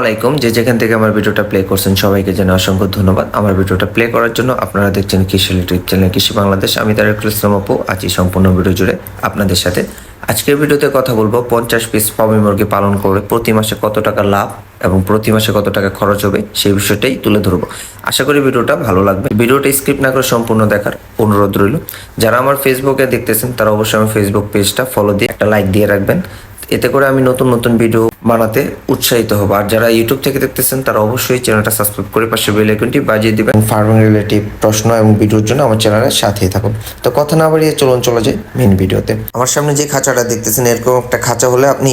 আলাইকুম। যে যেখান থেকে আমার ভিডিওটা প্লে করছেন, সবাইকে জানাই অসংখ্য ধন্যবাদ। আমার ভিডিওটা প্লে করার জন্য আপনারা দেখছেন কৃষি ইউটিউব চ্যানেল কৃষি বাংলাদেশ। আমি তারেকুল ইসলাম আপু আছি সম্পূর্ণ ভিডিও জুড়ে আপনাদের সাথে। আজকের ভিডিওতে কথা বলব পঞ্চাশ পিস পামি মুরগি পালন করে প্রতি মাসে কত টাকা লাভ এবং প্রতি মাসে কত টাকা খরচ হবে সেই বিষয়টাই তুলে ধরবো। আশা করি ভিডিওটা ভালো লাগবে। ভিডিওটা স্ক্রিপ্ট না করে সম্পূর্ণ দেখার অনুরোধ রইল। যারা আমার ফেসবুকে দেখতেছেন, তারা অবশ্যই আমার ফেসবুক পেজটা ফলো দিয়ে একটা লাইক দিয়ে রাখবেন। এতে করে আমি নতুন নতুন ভিডিও বানাতে উৎসাহিত হব। আর যারা ইউটিউব থেকে দেখতেছেন, তারা অবশ্যই চ্যানেলটা সাবস্ক্রাইব করে পাশে বেল আইকনটি বাজিয়ে দিবেন। ফার্মিং রিলেটিভ প্রশ্ন এবং ভিডিওর জন্য আমার চ্যানেলের সাথেই থাকুন। তো কথা না বাড়িয়ে চলুন, চলে যাই মেন ভিডিওতে আমার সামনে যে খাঁচাটা দেখতেছেন, এরকম একটা খাঁচা হলে আপনি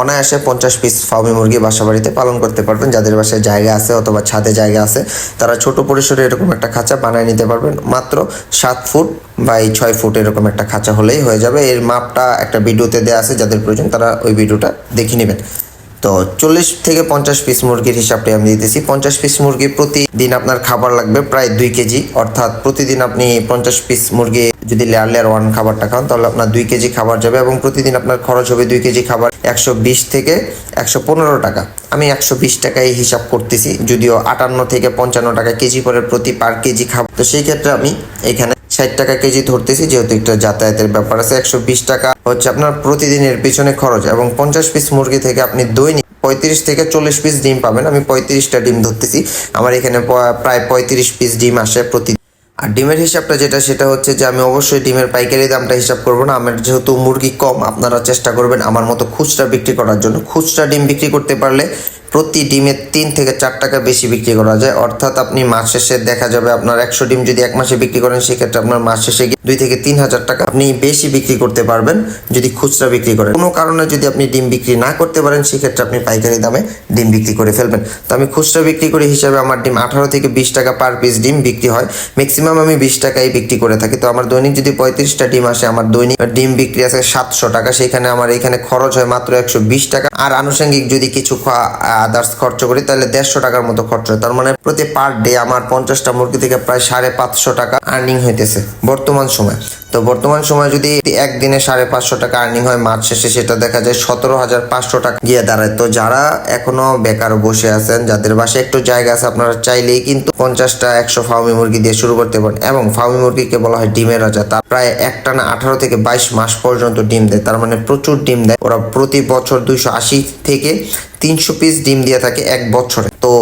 অনায়াসে পঞ্চাশ পিস ফার্মি মুরগি বাসা বাড়িতে পালন করতে পারবেন। যাদের বাসায় জায়গা আছে অথবা ছাদে জায়গা আছে, তারা ছোট পরিসরে এরকম একটা খাঁচা বানায় নিতে পারবেন। মাত্র সাত ফুট বাই ছয় ফুট এরকম একটা খাঁচা হলেই হয়ে যাবে। এর মাপটা একটা ভিডিওতে দেওয়া আছে, যাদের প্রয়োজন তারা ওই ভিডিওটা দেখে নেবেন। তো চল্লিশ থেকে পঞ্চাশ পিস মুরগির হিসাবটি আমি দিতেছি। পঞ্চাশ পিস মুরগি প্রতিদিন আপনার খাবার লাগবে প্রায় দুই কেজি। অর্থাৎ প্রতিদিন আপনি পঞ্চাশ পিস মুরগি যদি লেয়ার লেয়ার ওয়ান খাবারটা খান, তাহলে আপনার দুই কেজি খাবার যাবে এবং প্রতিদিন আপনার খরচ হবে দুই কেজি খাবার একশো বিশ থেকে একশো পনেরো টাকা। আমি একশো বিশ টাকায় হিসাব করতেছি, যদিও আটান্ন থেকে পঞ্চান্ন টাকা কেজি করে প্রতি পার কেজি খাবার। তো সেই ক্ষেত্রে আমি এখানে ষাট টাকা কেজি ধরতেছি, যেহেতু একটা যাতায়াতের ব্যাপার আছে। একশো বিশ টাকা হচ্ছে আপনার প্রতিদিনের পিছনে খরচ এবং পঞ্চাশ পিস মুরগি থেকে আপনি দৈনিক পঁয়ত্রিশ থেকে চল্লিশ পিস ডিম পাবেন। আমি পঁয়ত্রিশটা ডিম ধরতেছি। আমার এখানে প্রায় পঁয়ত্রিশ পিস ডিম আসে প্রতি আর ডিমের হিসাবটা যেটা, সেটা হচ্ছে যে আমি অবশ্যই ডিমের পাইকারি দামটা হিসাব করব না। আমার যেহেতু মুরগি কম, আপনারা চেষ্টা করবেন আমার মতো খুচরা বিক্রি করার জন্য। খুচরা ডিম বিক্রি করতে পারলে প্রতি ডিমে তিন থেকে চার টাকা বেশি বিক্রি করা যায়। অর্থাৎ আপনি মাস শেষে দেখা যাবে আপনার একশো ডিম যদি এক মাসে বিক্রি করেন, সেক্ষেত্রে আপনার মাস শেষে দুই থেকে তিন হাজার টাকা আপনি বেশি বিক্রি করতে পারবেন যদি খুচরা বিক্রি করেন। কোনো কারণে যদি আপনি ডিম বিক্রি না করতে পারেন, সেক্ষেত্রে আপনি পাইকারি দামে ডিম বিক্রি করে ফেলবেন। তো আমি খুচরা বিক্রি করি হিসাবে আমার ডিম আঠারো থেকে বিশ টাকা পার পিস ডিম বিক্রি হয়। ম্যাক্সিমাম আমি বিশ টাকায় বিক্রি করে থাকি। তো আমার দৈনিক যদি পঁয়ত্রিশটা ডিম আসে, আমার দৈনিক ডিম বিক্রি আছে সাতশো টাকা। সেখানে আমার এখানে খরচ হয় মাত্র একশো বিশ টাকা। আর আনুষঙ্গিক যদি কিছু আদার্স খরচ করি, তাহলে দেড়শো টাকার মতো খরচ হয়। তার মানে প্রতি পার ডে আমার পঞ্চাশটা মুরগি থেকে প্রায় সাড়ে পাঁচশো টাকা আর্নিং হইতেছে বর্তমান সময়। তো বর্তমান সময় যদি একদিনে সাড়ে পাঁচশো টাকা আর্নিং হয়, মাস শেষে সেটা দেখা যায় সতেরো হাজার পাঁচশো টাকা গিয়ে দাঁড়ায়। তো যারা এখনও বেকার বসে আছেন, যাদের বাসায় একটু জায়গা আছে, আপনারা চাইলেই কিন্তু পঞ্চাশটা একশো ফার্মি মুরগি দিয়ে শুরু করতে পারেন। এবং ফার্মি মুরগিকে বলা হয় ডিমের রাজা। তার প্রায় একটানা আঠারো থেকে বাইশ মাস পর্যন্ত ডিম দেয়। তার মানে প্রচুর ডিম দেয়। ওরা প্রতি বছর দুইশো আশি থেকে তিনশো পিস ডিম দিয়ে থাকে এক বছরে। তো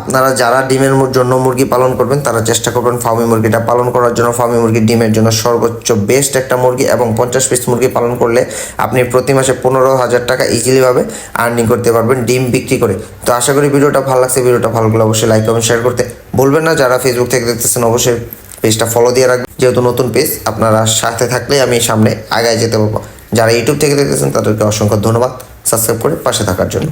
আপনারা যারা ডিমের জন্য মুরগি পালন করবেন, তারা চেষ্টা করবেন ফার্মি মুরগিটা পালন করার জন্য। ফার্মি মুরগি ডিমের জন্য সর্বোচ্চ বেস্ট একটা মুরগি এবং পঞ্চাশ পিস মুরগি পালন করলে আপনি প্রতি মাসে পনেরো হাজার টাকা ইজিলিভাবে আর্নিং করতে পারবেন, ডিম বিক্রি করে। তো আশা করি ভিডিওটা ভালো লাগছে, ভিডিওটা ভালো লাগলে অবশ্যই লাইক এবং শেয়ার করতে বলবেন না। যারা ফেসবুক থেকে দেখতেছেন, অবশ্যই পেজটা ফলো দিয়ে রাখবেন। যেহেতু নতুন পেজ আপনারা সাথে থাকলেই আমি সামনে আগায় যেতে পারব। যারা ইউটিউব থেকে দেখতেছেন, তাদেরকে অসংখ্য ধন্যবাদ। সাবস্ক্রাইব করে পাশে থাকার জন্য।